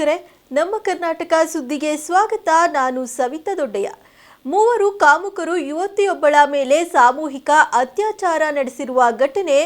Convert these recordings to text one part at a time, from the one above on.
ವೀಕ್ಷಕರೇ, ನಮ್ಮ ಕರ್ನಾಟಕ ಸುದ್ದಿಗೆ ಸ್ವಾಗತ. ನಾನು ಸವಿತಾ ದೊಡ್ಡಯ್ಯ. ಮೂವರು ಕಾಮುಕರು ಯುವತಿಯೊಬ್ಬಳ ಮೇಲೆ ಸಾಮೂಹಿಕ ಅತ್ಯಾಚಾರ ನಡೆಸಿರುವ ಘಟನೆ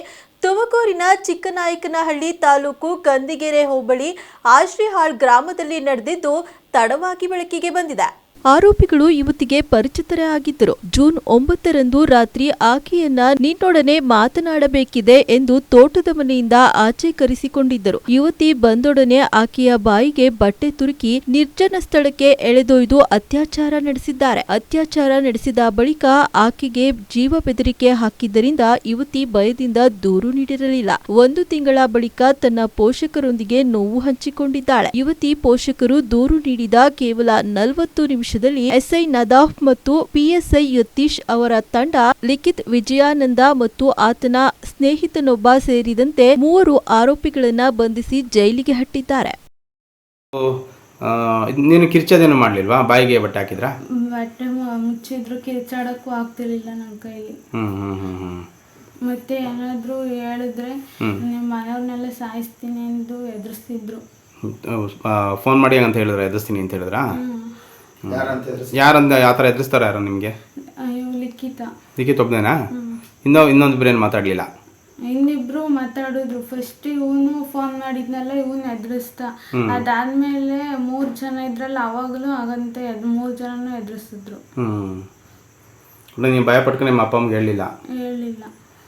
ತುಮಕೂರಿನ ಚಿಕ್ಕನಾಯಕನಹಳ್ಳಿ ತಾಲೂಕು ಕಂದಿಗೆರೆ ಹೋಬಳಿ ಆಶ್ರಿಹಾಳ್ ಗ್ರಾಮದಲ್ಲಿ ನಡೆದಿದ್ದು, ತಡವಾಗಿ ಬೆಳಕಿಗೆ ಬಂದಿದೆ. ಆರೋಪಿಗಳು ಯುವತಿಗೆ ಪರಿಚಿತರೇ ಆಗಿದ್ದರು ಜೂನ್ ಒಂಬತ್ತರಂದು ರಾತ್ರಿ ಆಕೆಯನ್ನ ನಿನ್ನೊಡನೆ ಮಾತನಾಡಬೇಕಿದೆ ಎಂದು ತೋಟದ ಮನೆಯಿಂದ ಆಚೆ ಕರೆಸಿಕೊಂಡಿದ್ದರು ಯುವತಿ ಬಂದೊಡನೆ ಆಕೆಯ ಬಾಯಿಗೆ ಬಟ್ಟೆ ತುರುಕಿ ನಿರ್ಜನ ಸ್ಥಳಕ್ಕೆ ಎಳೆದೊಯ್ದು ಅತ್ಯಾಚಾರ ನಡೆಸಿದ್ದಾರೆ. ಅತ್ಯಾಚಾರ ನಡೆಸಿದ ಬಳಿಕ ಆಕೆಗೆ ಜೀವ ಬೆದರಿಕೆ ಹಾಕಿದ್ದರಿಂದ ಯುವತಿ ಭಯದಿಂದ ದೂರು ನೀಡಿರಲಿಲ್ಲ. ಒಂದು ತಿಂಗಳ ಬಳಿಕ ತನ್ನ ಪೋಷಕರೊಂದಿಗೆ ನೋವು ಹಂಚಿಕೊಂಡಿದ್ದಾಳೆ. ಯುವತಿ ಪೋಷಕರು ದೂರು ನೀಡಿದ ಕೇವಲ ನಲವತ್ತು ನಿಮಿಷದಲ್ಲಿ ಎಸ್ಐ ನದಾಫ್ ಮತ್ತು ಪಿಎಸ್ಐ ಯತೀಶ್ ಅವರ ತಂಡ ಲಿಖಿತ್ ವಿಜಯಾನಂದ ಮತ್ತು ಆತನ ಸ್ನೇಹಿತನೊಬ್ಬ ಸೇರಿದಂತೆ ಮೂವರು ಆರೋಪಿಗಳನ್ನ ಬಂಧಿಸಿ ಜೈಲಿಗೆ ಹಟ್ಟಿದ್ದಾರೆ. ನೀನು ಕಿರ್ಚೋದೇನು ಮಾಡ್ಲಿಲ್ವಾ? ಬಾಯಿಗೆ ಬಟ್ಟೆ ಹಾಕಿದ್ರಾ? ಬಟ್ಟೆ ಮು- ಮುಚ್ಚಿದ್ರು ಕಿರ್ಚಾಡಕ್ಕೂ ಆಗ್ತಿರ್ಲಿಲ್ಲ ನನ್ನ ಕೈಲಿ. ಹ್ಞೂ ಹ್ಞೂ ಹ್ಞೂ ಹ್ಞೂ ಮತ್ತೆ ಏನಾದ್ರೂ ಹೇಳಿದ್ರೆ ನಿಮ್ಮ ಮನೆಯವ್ರನ್ನೆಲ್ಲ ಸಾಯಿಸ್ತೀನಿ ಎಂದು ಎದುರಿಸ್ತಿದ್ರು. ಫೋನ್ ಮಾಡಿ ಅಂತ ಹೇಳಿದ್ರೆ? ಎದುರಿಸ್ತೀನಿ ಅಂತ ಹೇಳಿದ್ರಾ? ಯಾರಂದ ಯಾವ ಥರ ಎದುರಿಸ್ತಾರೆ ಯಾರು ನಿಮಗೆ? ಅಯ್ಯೋ ಲಿಖಿತ. ಒಬ್ಬನೇನಾ ಇನ್ನೂ ಇನ್ನೊಂದು ಬ್ರೇನ್ ಮಾತಾಡಲಿಲ್ಲ? ಇನ್ನಿಬ್ರು ಮಾತಾಡಿದ್ರು. ಫಸ್ಟ್ ಇವನು ಫೋನ್ ಮಾಡಿದ್ನಲ್ಲ ಇವನ್ ಎದುರಿಸ್ದ. ಅದಾದ್ಮೇಲೆ ಮೂರ್ ಜನ ಇದ್ರಲ್ಲ ಅವಾಗ್ಲೂ ಆಗಂತೆ ಎದ್ ಮೂರ್ ಜನನು ಎದುರಿಸಿದ್ರು. ಹ್ಮ್. ನೀವು ಭಯ ಪಟ್ಕೊಂಡು ನಿಮ್ಮ ಅಪ್ಪ ಅಮ್ಮಗೆ ಹೇಳಲಿಲ್ಲ ಹೇಳಿಲ್ಲ.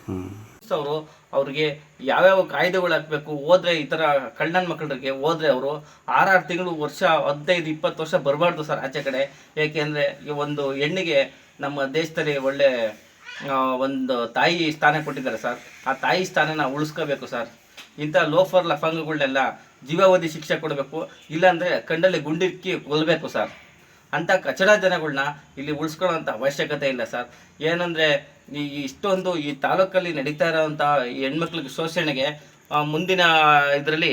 ಹ್ಮ್. ಅವರು ಅವ್ರಿಗೆ ಯಾವ್ಯಾವ ಕಾಯ್ದೆಗಳು ಹಾಕ್ಬೇಕು, ಹೋದ್ರೆ ಈ ಥರ ಕಳ್ಳನ ಮಕ್ಕಳಿಗೆ ಹೋದ್ರೆ ಅವರು ಆರಾರು ತಿಂಗಳು ವರ್ಷ, ಹದಿನೈದು, ಇಪ್ಪತ್ತು ವರ್ಷ ಬರಬಾರ್ದು ಸರ್ ಆಚೆ ಕಡೆ. ಏಕೆಂದರೆ ಒಂದು ಹೆಣ್ಣಿಗೆ ನಮ್ಮ ದೇಶದಲ್ಲಿ ಒಳ್ಳೆ ಒಂದು ತಾಯಿ ಸ್ಥಾನ ಕೊಟ್ಟಿದ್ದಾರೆ ಸರ್. ಆ ತಾಯಿ ಸ್ಥಾನನ ಉಳಿಸ್ಕೋಬೇಕು ಸರ್. ಇಂಥ ಲೋಫರ್ ಲಫಂಗಗಳನ್ನೆಲ್ಲ ಜೀವಾವಧಿ ಶಿಕ್ಷೆ ಕೊಡಬೇಕು. ಇಲ್ಲಾಂದರೆ ಕಣ್ಣಲ್ಲಿ ಗುಂಡಿಕ್ಕಿ ಕೊಲ್ಲಬೇಕು ಸರ್. ಅಂಥ ಕಚಡ ಜನಗಳನ್ನ ಇಲ್ಲಿ ಉಳಿಸ್ಕೊಳ್ಳೋಂಥ ಅವಶ್ಯಕತೆ ಇಲ್ಲ ಸರ್. ಏನಂದರೆ ಈ ಇಷ್ಟೊಂದು ಈ ತಾಲೂಕಲ್ಲಿ ನಡೀತಾ ಇರೋವಂಥ ಹೆಣ್ಮಕ್ಳಿಗೆ ಶೋಷಣೆಗೆ ಮುಂದಿನ ಇದರಲ್ಲಿ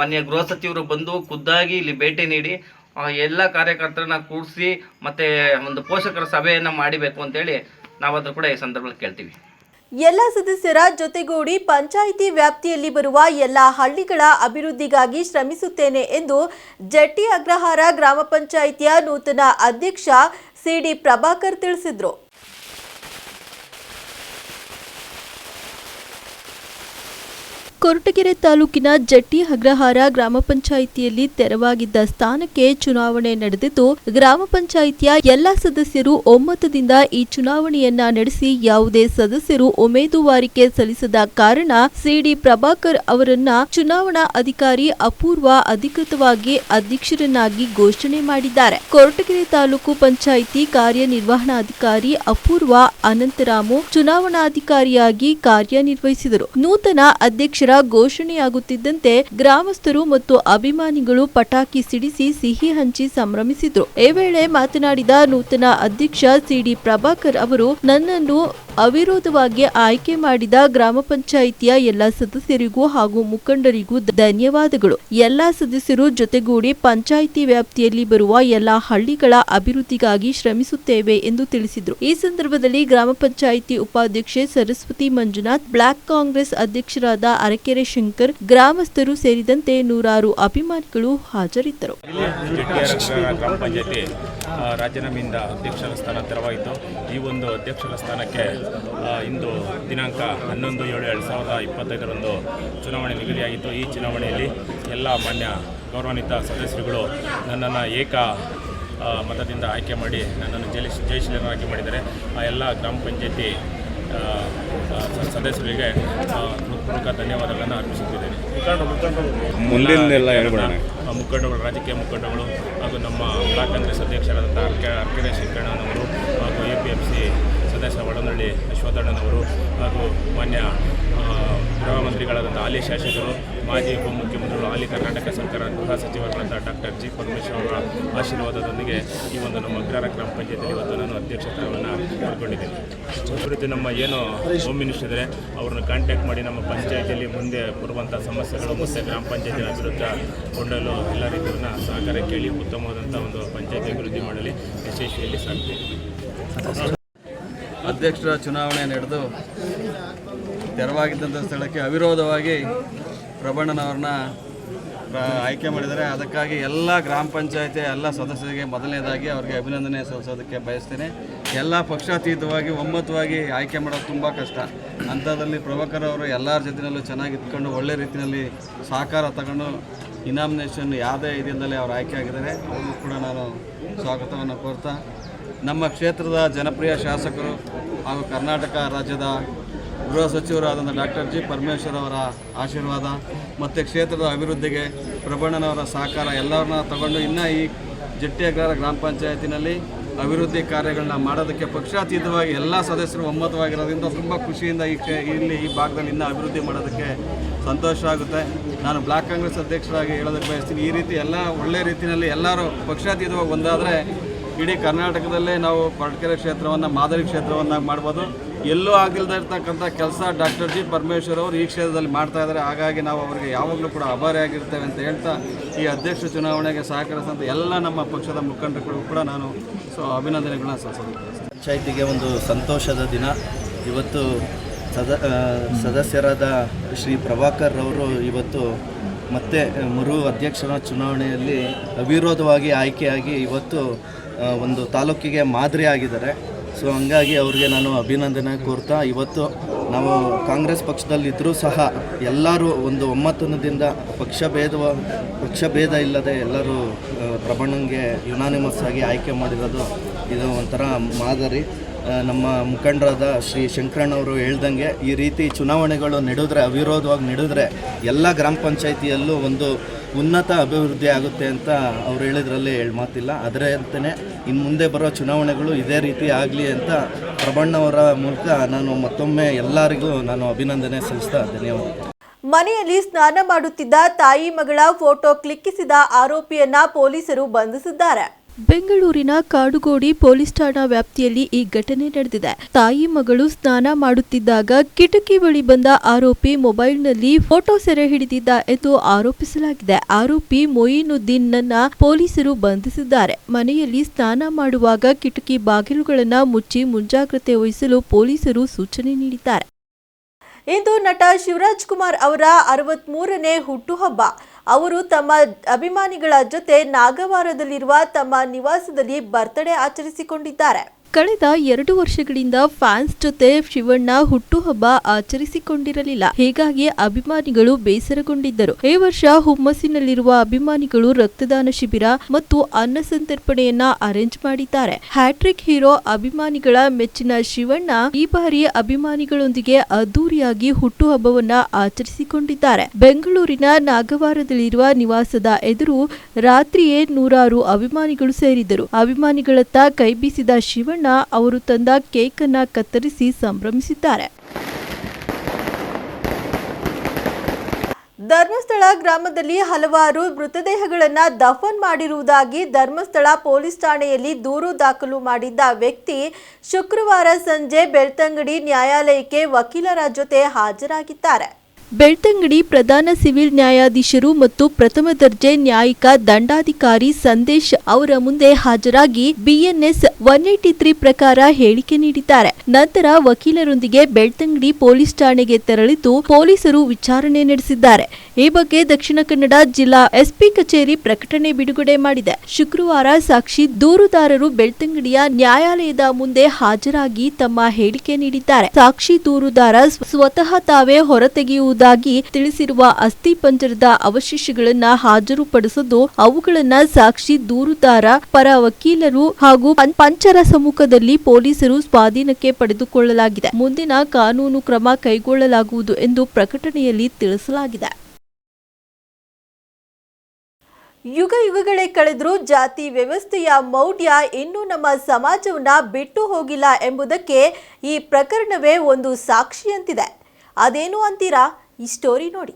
ಮಾನ್ಯ ಗೃಹ ಸಚಿವರು ಬಂದು ಖುದ್ದಾಗಿ ಇಲ್ಲಿ ಭೇಟಿ ನೀಡಿ ಎಲ್ಲ ಕಾರ್ಯಕರ್ತರನ್ನ ಕೂಡಿಸಿ ಮತ್ತು ಒಂದು ಪೋಷಕರ ಸಭೆಯನ್ನು ಮಾಡಬೇಕು ಅಂತೇಳಿ ನಾವಾದರೂ ಕೂಡ ಈ ಸಂದರ್ಭದಲ್ಲಿ ಕೇಳ್ತೀವಿ. ಎಲ್ಲ ಸದಸ್ಯರ ಜೊತೆಗೂಡಿ ಪಂಚಾಯಿತಿ ವ್ಯಾಪ್ತಿಯಲ್ಲಿ ಬರುವ ಎಲ್ಲ ಹಳ್ಳಿಗಳ ಅಭಿವೃದ್ಧಿಗಾಗಿ ಶ್ರಮಿಸುತ್ತೇನೆ ಎಂದು ಜಟ್ಟಿ ಅಗ್ರಹಾರ ಗ್ರಾಮ ಪಂಚಾಯಿತಿಯ ನೂತನ ಅಧ್ಯಕ್ಷ ಸಿಡಿ ಪ್ರಭಾಕರ್ ತಿಳಿಸಿದರು. ಕೊರಟಗೆರೆ ತಾಲೂಕಿನ ಜಟ್ಟಿ ಅಗ್ರಹಾರ ಗ್ರಾಮ ಪಂಚಾಯಿತಿಯಲ್ಲಿ ತೆರವಾಗಿದ್ದ ಸ್ಥಾನಕ್ಕೆ ಚುನಾವಣೆ ನಡೆದಿದ್ದು, ಗ್ರಾಮ ಪಂಚಾಯಿತಿಯ ಎಲ್ಲಾ ಸದಸ್ಯರು ಒಮ್ಮತದಿಂದ ಈ ಚುನಾವಣೆಯನ್ನ ನಡೆಸಿ ಯಾವುದೇ ಸದಸ್ಯರು ಉಮೇದುವಾರಿಕೆ ಸಲ್ಲಿಸದ ಕಾರಣ ಸಿಡಿ ಪ್ರಭಾಕರ್ ಅವರನ್ನ ಚುನಾವಣಾ ಅಧಿಕಾರಿ ಅಪೂರ್ವ ಅಧಿಕೃತವಾಗಿ ಅಧ್ಯಕ್ಷರನ್ನಾಗಿ ಘೋಷಣೆ ಮಾಡಿದ್ದಾರೆ. ಕೊರಟಗೆರೆ ತಾಲೂಕು ಪಂಚಾಯಿತಿ ಕಾರ್ಯನಿರ್ವಹಣಾಧಿಕಾರಿ ಅಪೂರ್ವ ಅನಂತರಾಮು ಚುನಾವಣಾಧಿಕಾರಿಯಾಗಿ ಕಾರ್ಯನಿರ್ವಹಿಸಿದರು. ನೂತನ ಅಧ್ಯಕ್ಷರ ಘೋಷಣೆಯಾಗುತ್ತಿದ್ದಂತೆ ಗ್ರಾಮಸ್ಥರು ಮತ್ತು ಅಭಿಮಾನಿಗಳು ಪಟಾಕಿ ಸಿಡಿಸಿ ಸಿಹಿ ಹಂಚಿ ಸಂಭ್ರಮಿಸಿದ್ರು. ಈ ವೇಳೆ ಮಾತನಾಡಿದ ನೂತನ ಅಧ್ಯಕ್ಷ ಸಿಡಿ ಪ್ರಭಾಕರ್ ಅವರು, ನನ್ನನ್ನು ಅವಿರೋಧವಾಗಿ ಆಯ್ಕೆ ಮಾಡಿದ ಗ್ರಾಮ ಪಂಚಾಯಿತಿಯ ಎಲ್ಲ ಸದಸ್ಯರಿಗೂ ಹಾಗೂ ಮುಖಂಡರಿಗೂ ಧನ್ಯವಾದಗಳು. ಎಲ್ಲ ಸದಸ್ಯರು ಜೊತೆಗೂಡಿ ಪಂಚಾಯಿತಿ ವ್ಯಾಪ್ತಿಯಲ್ಲಿ ಬರುವ ಎಲ್ಲ ಹಳ್ಳಿಗಳ ಅಭಿವೃದ್ಧಿಗಾಗಿ ಶ್ರಮಿಸುತ್ತೇವೆ ಎಂದು ತಿಳಿಸಿದರು. ಈ ಸಂದರ್ಭದಲ್ಲಿ ಗ್ರಾಮ ಪಂಚಾಯಿತಿ ಉಪಾಧ್ಯಕ್ಷೆ ಸರಸ್ವತಿ ಮಂಜುನಾಥ್, ಬ್ಲಾಕ್ ಕಾಂಗ್ರೆಸ್ ಅಧ್ಯಕ್ಷರಾದ ಅರಕೆರೆ ಶಂಕರ್, ಗ್ರಾಮಸ್ಥರು ಸೇರಿದಂತೆ ನೂರಾರು ಅಭಿಮಾನಿಗಳು ಹಾಜರಿದ್ದರು. ರಾಜೀನಾಮೆಯಿಂದ ಅಧ್ಯಕ್ಷರ ಸ್ಥಾನ ತೆರವಾಯಿತು ಈ ಒಂದು ಅಧ್ಯಕ್ಷರ ಸ್ಥಾನಕ್ಕೆ ಇಂದು ದಿನಾಂಕ ಹನ್ನೊಂದು ಏಳು ಎರಡು ಸಾವಿರದ ಇಪ್ಪತ್ತೈದರಂದು ಚುನಾವಣೆ ನಿಗದಿಯಾಗಿತ್ತು. ಈ ಚುನಾವಣೆಯಲ್ಲಿ ಎಲ್ಲ ಮಾನ್ಯ ಗೌರವಾನ್ವಿತ ಸದಸ್ಯರುಗಳು ನನ್ನನ್ನು ಏಕ ಮತದಿಂದ ಆಯ್ಕೆ ಮಾಡಿ ನನ್ನನ್ನು ಜಯ ಆಯ್ಕೆ ಮಾಡಿದ್ದಾರೆ. ಆ ಎಲ್ಲ ಗ್ರಾಮ ಪಂಚಾಯತಿ ಸದಸ್ಯರಿಗೆ ಹೃತ್ಪೂರ್ವಕ ಧನ್ಯವಾದಗಳನ್ನು ಅರ್ಪಿಸುತ್ತಿದ್ದೇನೆ. ಮುಖಂಡಗಳು ರಾಜಕೀಯ ಮುಖಂಡಗಳು ಹಾಗೂ ನಮ್ಮ ಬ್ಲಾಕ್ ಕಾಂಗ್ರೆಸ್ ಅಧ್ಯಕ್ಷರಾದಂಥ ಅರ್ಕೆ ಅರ್ಕೆರೆ ಶಂಕರಣ್ಣನವರು ಹಾಗೂ ಎ ಪಿ ಎಫ್ ಸಿ ಸದಸ್ಯ ವಡನಹಳ್ಳಿ ಅಶ್ವಥಣ್ಣನವರು ಹಾಗೂ ಮಾನ್ಯ ಗೃಹ ಮಂತ್ರಿಗಳಾದಂಥ ಹಾಲಿ ಶಾಸಕರು, ಮಾಜಿ ಉಪಮುಖ್ಯಮಂತ್ರಿಗಳು, ಹಾಲಿ ಕರ್ನಾಟಕ ಸರ್ಕಾರ, ಗೃಹ ಸಚಿವರುಗಳಾದ ಡಾಕ್ಟರ್ ಜಿ ಪರಮೇಶ್ವರ ಅವರ ಆಶೀರ್ವಾದದೊಂದಿಗೆ ಈ ಒಂದು ನಮ್ಮ ಅಗ್ರಹಾರ ಗ್ರಾಮ ಪಂಚಾಯತಿಯಲ್ಲಿ ಇವತ್ತು ನಾನು ಅಧ್ಯಕ್ಷತೆಯನ್ನು ಪಡ್ಕೊಂಡಿದ್ದೀನಿ. ಅಭಿವೃದ್ಧಿ ನಮ್ಮ ಏನು ಹೋಮ್ ಮಿನಿಸ್ಟರ್ ಇದ್ದಾರೆ ಅವ್ರನ್ನ ಕಾಂಟ್ಯಾಕ್ಟ್ ಮಾಡಿ ನಮ್ಮ ಪಂಚಾಯತಿಯಲ್ಲಿ ಮುಂದೆ ಬರುವಂಥ ಸಮಸ್ಯೆಗಳು ಮತ್ತು ಗ್ರಾಮ ಪಂಚಾಯತಿ ಅಭಿವೃದ್ಧಿ ಕೊಂಡಲು ಎಲ್ಲ ರೀತಿಯನ್ನ ಸಹಕಾರ ಕೇಳಿ ಉತ್ತಮವಾದಂಥ ಒಂದು ಪಂಚಾಯತಿ ಅಭಿವೃದ್ಧಿ ಮಾಡಲಿ, ಯಶಸ್ವಿಯಲ್ಲಿ ಸಾಧ್ಯ ಅಧ್ಯಕ್ಷರ ಚುನಾವಣೆ ನಡೆದು ತೆರವಾಗಿದ್ದಂಥ ಸ್ಥಳಕ್ಕೆ ಅವಿರೋಧವಾಗಿ ಪ್ರಬಣ್ಣನವ್ರನ್ನ ಪ್ರ- ಆಯ್ಕೆ ಮಾಡಿದರೆ ಅದಕ್ಕಾಗಿ ಎಲ್ಲ ಗ್ರಾಮ ಪಂಚಾಯತಿ, ಎಲ್ಲ ಸದಸ್ಯರಿಗೆ ಮೊದಲನೇದಾಗಿ ಅವರಿಗೆ ಅಭಿನಂದನೆ ಸಲ್ಲಿಸೋದಕ್ಕೆ ಬಯಸ್ತೇನೆ. ಎಲ್ಲ ಪಕ್ಷಾತೀತವಾಗಿ, ಒಮ್ಮತವಾಗಿ ಆಯ್ಕೆ ಮಾಡೋದು ತುಂಬ ಕಷ್ಟ. ಅಂಥದ್ರಲ್ಲಿ ಪ್ರಭಾಕರ್ ಅವರು ಎಲ್ಲರ ಜೊತೆಯಲ್ಲೂ ಚೆನ್ನಾಗಿ ಇದ್ಕೊಂಡು ಒಳ್ಳೆ ರೀತಿಯಲ್ಲಿ ಸಹಕಾರ ತಗೊಂಡು ಇನಾಮಿನೇಷನ್ ಯಾವುದೇ ಇದರಿಂದಲೇ ಅವರು ಆಯ್ಕೆ ಆಗಿದ್ದಾರೆ. ಅವ್ರಿಗೂ ಕೂಡ ನಾನು ಸ್ವಾಗತವನ್ನು ಕೋರ್ತಾ ನಮ್ಮ ಕ್ಷೇತ್ರದ ಜನಪ್ರಿಯ ಶಾಸಕರು ಹಾಗೂ ಕರ್ನಾಟಕ ರಾಜ್ಯದ ಗೃಹ ಸಚಿವರಾದಂಥ ಡಾಕ್ಟರ್ ಜಿ ಪರಮೇಶ್ವರ್ ಅವರ ಆಶೀರ್ವಾದ ಮತ್ತು ಕ್ಷೇತ್ರದ ಅಭಿವೃದ್ಧಿಗೆ ಪ್ರಬಣ್ಣನವರ ಸಹಕಾರ ಎಲ್ಲರನ್ನ ತಗೊಂಡು ಇನ್ನೂ ಈ ಜಟ್ಟಿಯಗ್ರಹ ಗ್ರಾಮ ಪಂಚಾಯತಿನಲ್ಲಿ ಅಭಿವೃದ್ಧಿ ಕಾರ್ಯಗಳನ್ನ ಮಾಡೋದಕ್ಕೆ ಪಕ್ಷಾತೀತವಾಗಿ ಎಲ್ಲ ಸದಸ್ಯರು ಒಮ್ಮತವಾಗಿರೋದ್ರಿಂದ ತುಂಬ ಖುಷಿಯಿಂದ ಈ ಇಲ್ಲಿ ಈ ಭಾಗದಲ್ಲಿ ಇನ್ನೂ ಅಭಿವೃದ್ಧಿ ಮಾಡೋದಕ್ಕೆ ಸಂತೋಷ ಆಗುತ್ತೆ. ನಾನು ಬ್ಲಾಕ್ ಕಾಂಗ್ರೆಸ್ ಅಧ್ಯಕ್ಷರಾಗಿ ಹೇಳೋದಕ್ಕೆ ಬಯಸ್ತೀನಿ. ಈ ರೀತಿ ಎಲ್ಲ ಒಳ್ಳೆ ರೀತಿಯಲ್ಲಿ ಎಲ್ಲರೂ ಪಕ್ಷಾತೀತವಾಗಿ ಒಂದಾದರೆ ಇಡೀ ಕರ್ನಾಟಕದಲ್ಲೇ ನಾವು ಪಡ್ಕೆರೆ ಕ್ಷೇತ್ರವನ್ನು, ಮಾದರಿ ಕ್ಷೇತ್ರವನ್ನಾಗಿ ಮಾಡ್ಬೋದು. ಎಲ್ಲೂ ಆಗಿಲ್ಲದೆ ಇರ್ತಕ್ಕಂಥ ಕೆಲಸ ಡಾಕ್ಟರ್ ಜಿ ಪರಮೇಶ್ವರ್ ಅವರು ಈ ಕ್ಷೇತ್ರದಲ್ಲಿ ಮಾಡ್ತಾ ಇದ್ದಾರೆ. ಹಾಗಾಗಿ ನಾವು ಅವರಿಗೆ ಯಾವಾಗಲೂ ಕೂಡ ಅಭಾರಿಯಾಗಿರ್ತೇವೆ ಅಂತ ಹೇಳ್ತಾ, ಈ ಅಧ್ಯಕ್ಷ ಚುನಾವಣೆಗೆ ಸಹಕರಿಸಿದಂಥ ಎಲ್ಲ ನಮ್ಮ ಪಕ್ಷದ ಮುಖಂಡರುಗಳು ಕೂಡ ನಾನು ಸೊ ಅಭಿನಂದನೆಗಳನ್ನ ಸಲ್ಲಿಸಿದ್ದೆ ಪಂಚಾಯಿತಿಗೆ ಒಂದು ಸಂತೋಷದ ದಿನ. ಇವತ್ತು ಸದ ಸದಸ್ಯರಾದ ಶ್ರೀ ಪ್ರಭಾಕರ್ ಅವರು ಇವತ್ತು ಮತ್ತೆ ಮರು ಅಧ್ಯಕ್ಷರ ಚುನಾವಣೆಯಲ್ಲಿ ಅವಿರೋಧವಾಗಿ ಆಯ್ಕೆಯಾಗಿ ಇವತ್ತು ಒಂದು ತಾಲೂಕಿಗೆ ಮಾದರಿ ಆಗಿದ್ದಾರೆ. ಸೊ ಹಂಗಾಗಿ ಅವ್ರಿಗೆ ನಾನು ಅಭಿನಂದನೆ ಕೋರ್ತಾ, ಇವತ್ತು ನಾವು ಕಾಂಗ್ರೆಸ್ ಪಕ್ಷದಲ್ಲಿದ್ದರೂ ಸಹ ಎಲ್ಲರೂ ಒಂದು ಒಮ್ಮತನದಿಂದ ಪಕ್ಷಭೇದ ಪಕ್ಷಭೇದ ಇಲ್ಲದೆ ಎಲ್ಲರೂ ಪ್ರಬಣ್ಣಂಗೆ ಯುನಾನಿಮಸ್ ಆಗಿ ಆಯ್ಕೆ ಮಾಡಿರೋದು ಇದು ಒಂಥರ ಮಾದರಿ. ನಮ್ಮ ಮುಖಂಡರಾದ ಶ್ರೀ ಶಂಕರಣ್ಣವರು ಹೇಳ್ದಂಗೆ ಈ ರೀತಿ ಚುನಾವಣೆಗಳು ನಡೆದ್ರೆ, ಅವಿರೋಧವಾಗಿ ನಡೆದ್ರೆ ಎಲ್ಲ ಗ್ರಾಮ ಪಂಚಾಯಿತಿಯಲ್ಲೂ ಒಂದು ಉನ್ನತ ಅಭಿವೃದ್ಧಿ ಆಗುತ್ತೆ ಅಂತ ಅವ್ರು ಹೇಳಿದ್ರಲ್ಲಿ ಹೇಳಿ ಮಾತಿಲ್ಲ. ಆದರೆ ಅಂತಲೇ ಇನ್ನು ಮುಂದೆ ಬರೋ ಚುನಾವಣೆಗಳು ಇದೇ ರೀತಿ ಆಗಲಿ ಅಂತ ಪ್ರಬಣ್ಣವರ ಮೂಲಕ ನಾನು ಮತ್ತೊಮ್ಮೆ ಎಲ್ಲರಿಗೂ ನಾನು ಅಭಿನಂದನೆ ಸಲ್ಲಿಸ್ತಾ ಧನ್ಯವಾದ ಮನೆಯಲ್ಲಿ ಸ್ನಾನ ಮಾಡುತ್ತಿದ್ದ ತಾಯಿ ಮಗಳ ಫೋಟೋ ಕ್ಲಿಕ್ಕಿಸಿದ ಆರೋಪಿಯನ್ನ ಪೊಲೀಸರು ಬಂಧಿಸಿದ್ದಾರೆ. ಬೆಂಗಳೂರಿನ ಕಾಡುಗೋಡಿ ಪೊಲೀಸ್ ಠಾಣಾ ವ್ಯಾಪ್ತಿಯಲ್ಲಿ ಈ ಘಟನೆ ನಡೆದಿದೆ. ತಾಯಿ ಮಗಳು ಸ್ನಾನ ಮಾಡುತ್ತಿದ್ದಾಗ ಕಿಟಕಿ ಬಳಿ ಬಂದ ಆರೋಪಿ ಮೊಬೈಲ್ನಲ್ಲಿ ಫೋಟೋ ಸೆರೆ ಹಿಡಿದಿದ್ದ ಎಂದು ಆರೋಪಿಸಲಾಗಿದೆ. ಆರೋಪಿ ಮೊಯಿನುದ್ದೀನ್ ನನ್ನ ಪೊಲೀಸರು ಬಂಧಿಸಿದ್ದಾರೆ. ಮನೆಯಲ್ಲಿ ಸ್ನಾನ ಮಾಡುವಾಗ ಕಿಟಕಿ ಬಾಗಿಲುಗಳನ್ನು ಮುಚ್ಚಿ ಮುಂಜಾಗ್ರತೆ ವಹಿಸಲು ಪೊಲೀಸರು ಸೂಚನೆ ನೀಡಿದ್ದಾರೆ. ಇಂದು ನಟ ಶಿವರಾಜ್ ಕುಮಾರ್ ಅವರ ಅರವತ್ಮೂರನೇ ಹುಟ್ಟುಹಬ್ಬ. ಅವರು ತಮ್ಮ ಅಭಿಮಾನಿಗಳ ಜೊತೆ ನಾಗವಾರದಲ್ಲಿರುವ ತಮ್ಮ ನಿವಾಸದಲ್ಲಿ ಬರ್ತ್ಡೇ ಆಚರಿಸಿಕೊಂಡಿದ್ದಾರೆ. ಕಳೆದ ಎರಡು ವರ್ಷಗಳಿಂದ ಫ್ಯಾನ್ಸ್ ಜೊತೆ ಶಿವಣ್ಣ ಹುಟ್ಟುಹಬ್ಬ ಆಚರಿಸಿಕೊಂಡಿರಲಿಲ್ಲ. ಹೀಗಾಗಿ ಅಭಿಮಾನಿಗಳು ಬೇಸರಗೊಂಡಿದ್ದರು. ಈ ವರ್ಷ ಹುಮ್ಮಸ್ಸಿನಲ್ಲಿರುವ ಅಭಿಮಾನಿಗಳು ರಕ್ತದಾನ ಶಿಬಿರ ಮತ್ತು ಅನ್ನ ಸಂತರ್ಪಣೆಯನ್ನ ಅರೇಂಜ್ ಮಾಡಿದ್ದಾರೆ. ಹ್ಯಾಟ್ರಿಕ್ ಹೀರೋ ಅಭಿಮಾನಿಗಳ ಮೆಚ್ಚಿನ ಶಿವಣ್ಣ ಈ ಬಾರಿ ಅಭಿಮಾನಿಗಳೊಂದಿಗೆ ಅದ್ದೂರಿಯಾಗಿ ಹುಟ್ಟುಹಬ್ಬವನ್ನ ಆಚರಿಸಿಕೊಂಡಿದ್ದಾರೆ. ಬೆಂಗಳೂರಿನ ನಾಗವಾರದಲ್ಲಿರುವ ನಿವಾಸದ ಎದುರು ರಾತ್ರಿಯೇ ನೂರಾರು ಅಭಿಮಾನಿಗಳು ಸೇರಿದ್ದರು. ಅಭಿಮಾನಿಗಳತ್ತ ಕೈ ಬೀಸಿದ ಶಿವಣ್ಣ ಅವರು ತಂದ ಕೇಕ್ ಅನ್ನ ಕತ್ತರಿಸಿ ಸಂಭ್ರಮಿಸಿದ್ದಾರೆ. ಧರ್ಮಸ್ಥಳ ಗ್ರಾಮದಲ್ಲಿ ಹಲವಾರು ಮೃತದೇಹಗಳನ್ನು ದಫನ್ ಮಾಡಿರುವುದಾಗಿ ಧರ್ಮಸ್ಥಳ ಪೊಲೀಸ್ ಠಾಣೆಯಲ್ಲಿ ದೂರು ದಾಖಲು ಮಾಡಿದ್ದ ವ್ಯಕ್ತಿ ಶುಕ್ರವಾರ ಸಂಜೆ ಬೆಳ್ತಂಗಡಿ ನ್ಯಾಯಾಲಯಕ್ಕೆ ವಕೀಲರ ಜೊತೆ ಹಾಜರಾಗಿದ್ದಾರೆ. ಬೆಳ್ತಂಗಡಿ ಪ್ರಧಾನ ಸಿವಿಲ್ ನ್ಯಾಯಾಧೀಶರು ಮತ್ತು ಪ್ರಥಮ ದರ್ಜೆ ನ್ಯಾಯಿಕ ದಂಡಾಧಿಕಾರಿ ಸಂದೇಶ್ ಅವರ ಮುಂದೆ ಹಾಜರಾಗಿ ಬಿಎನ್ಎಸ್ ಒನ್ ಏಟಿ ತ್ರೀ ಪ್ರಕಾರ ಹೇಳಿಕೆ ನೀಡಿದ್ದಾರೆ. ನಂತರ ವಕೀಲರೊಂದಿಗೆ ಬೆಳ್ತಂಗಡಿ ಪೊಲೀಸ್ ಠಾಣೆಗೆ ತೆರಳಿದ್ದು ಪೊಲೀಸರು ವಿಚಾರಣೆ ನಡೆಸಿದ್ದಾರೆ. ಈ ಬಗ್ಗೆ ದಕ್ಷಿಣ ಕನ್ನಡ ಜಿಲ್ಲಾ ಎಸ್ಪಿ ಕಚೇರಿ ಪ್ರಕಟಣೆ ಬಿಡುಗಡೆ ಮಾಡಿದೆ. ಶುಕ್ರವಾರ ಸಾಕ್ಷಿ ದೂರುದಾರರು ಬೆಳ್ತಂಗಡಿಯ ನ್ಯಾಯಾಲಯದ ಮುಂದೆ ಹಾಜರಾಗಿ ತಮ್ಮ ಹೇಳಿಕೆ ನೀಡಿದ್ದಾರೆ. ಸಾಕ್ಷಿ ದೂರುದಾರ ಸ್ವ- ಸ್ವತಃ ತಾವೇ ಹೊರತೆಗೆಯುವುದಾಗಿ ತಿಳಿಸಿರುವ ಅಸ್ಥಿ ಪಂಜರದ ಅವಶೇಷಗಳನ್ನ ಹಾಜರುಪಡಿಸದು, ಅವುಗಳನ್ನ ಸಾಕ್ಷಿ ದೂರುದಾರ, ಪರ ವಕೀಲರು ಹಾಗೂ ಪಂಚರ ಸಮ್ಮುಖದಲ್ಲಿ ಪೊಲೀಸರು ಸ್ವಾಧೀನಕ್ಕೆ ಪಡೆದುಕೊಳ್ಳಲಾಗಿದೆ. ಮುಂದಿನ ಕಾನೂನು ಕ್ರಮ ಕೈಗೊಳ್ಳಲಾಗುವುದು ಎಂದು ಪ್ರಕಟಣೆಯಲ್ಲಿ ತಿಳಿಸಲಾಗಿದೆ. ಯುಗ ಯುಗಗಳೇ ಕಳೆದರೂ ಜಾತಿ ವ್ಯವಸ್ಥೆಯ ಮೌಢ್ಯ ಇನ್ನೂ ನಮ್ಮ ಸಮಾಜವನ್ನ ಬಿಟ್ಟು ಹೋಗಿಲ್ಲ ಎಂಬುದಕ್ಕೆ ಈ ಪ್ರಕರಣವೇ ಒಂದು ಸಾಕ್ಷಿಯಂತಿದೆ. ಅದೇನು ಅಂತೀರಾ? ಈ ಸ್ಟೋರಿ ನೋಡಿ.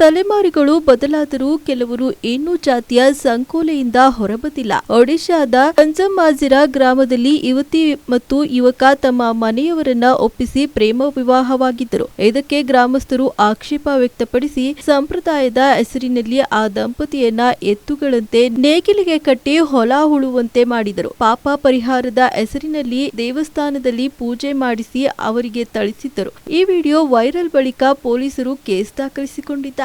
ತಲೆಮಾರುಗಳು ಬದಲಾದರೂ ಕೆಲವರು ಇನ್ನೂ ಜಾತಿಯ ಸಂಕೋಲೆಯಿಂದ ಹೊರಬಂದಿಲ್ಲ. ಒಡಿಶಾದ ಪಂಜಮಾಜಿರಾ ಗ್ರಾಮದಲ್ಲಿ ಯುವತಿ ಮತ್ತು ಯುವಕ ತಮ್ಮ ಮನೆಯವರನ್ನ ಒಪ್ಪಿಸಿ ಪ್ರೇಮ ವಿವಾಹವಾಗಿದ್ದರು. ಇದಕ್ಕೆ ಗ್ರಾಮಸ್ಥರು ಆಕ್ಷೇಪ ವ್ಯಕ್ತಪಡಿಸಿ ಸಂಪ್ರದಾಯದ ಹೆಸರಿನಲ್ಲಿ ಆ ದಂಪತಿಯನ್ನ ಎತ್ತುಗಳಂತೆ ನೇಗಿಲಿಗೆ ಕಟ್ಟಿ ಹೊಲ ಹುಳುವಂತೆ ಮಾಡಿದರು. ಪಾಪ ಪರಿಹಾರದ ಹೆಸರಿನಲ್ಲಿ ದೇವಸ್ಥಾನದಲ್ಲಿ ಪೂಜೆ ಮಾಡಿಸಿ ಅವರಿಗೆ ಥಳಿಸಿದ್ದರು. ಈ ವಿಡಿಯೋ ವೈರಲ್ ಬಳಿಕ ಪೊಲೀಸರು ಕೇಸ್ ದಾಖಲಿಸಿಕೊಂಡಿದ್ದಾರೆ.